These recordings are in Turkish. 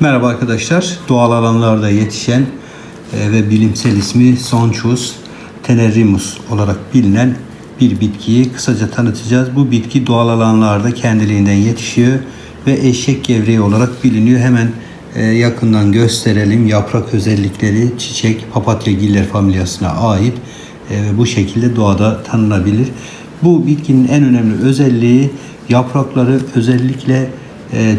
Merhaba arkadaşlar. Doğal alanlarda yetişen e, ve bilimsel ismi Sonchus tenerrimus olarak bilinen bir bitkiyi kısaca tanıtacağız. Bu bitki doğal alanlarda kendiliğinden yetişiyor ve eşek gevreği olarak biliniyor. Hemen e, yakından gösterelim. Yaprak özellikleri çiçek papatyagiller familyasına ait e, ve bu şekilde doğada tanınabilir. Bu bitkinin en önemli özelliği yaprakları özellikle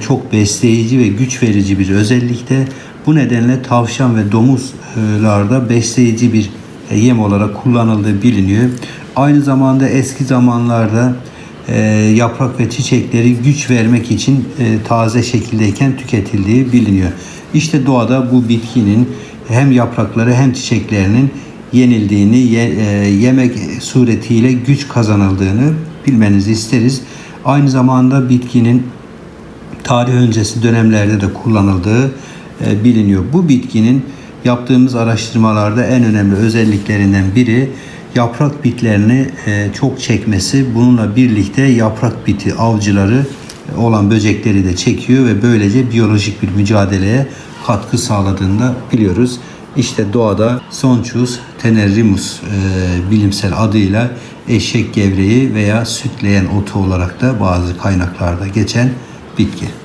çok besleyici ve güç verici bir özellikte. Bu nedenle tavşan ve domuzlarda besleyici bir e, yem olarak kullanıldığı biliniyor. Aynı zamanda eski zamanlarda e, yaprak ve çiçekleri güç vermek için e, taze şekildeyken tüketildiği biliniyor. İşte doğada bu bitkinin hem yaprakları hem çiçeklerinin yenildiğini, ye- e, yemek suretiyle güç kazanıldığını bilmenizi isteriz. Aynı zamanda bitkinin tarih öncesi dönemlerde de kullanıldığı e, biliniyor. Bu bitkinin yaptığımız araştırmalarda en önemli özelliklerinden biri yaprak bitlerini e, çok çekmesi. Bununla birlikte yaprak biti avcıları olan böcekleri de çekiyor ve böylece biyolojik bir mücadeleye katkı sağladığını da biliyoruz. İşte doğada Sonchus tenerrimus e, bilimsel adıyla eşek gevreği veya sütleyen otu olarak da bazı kaynaklarda geçen bitki.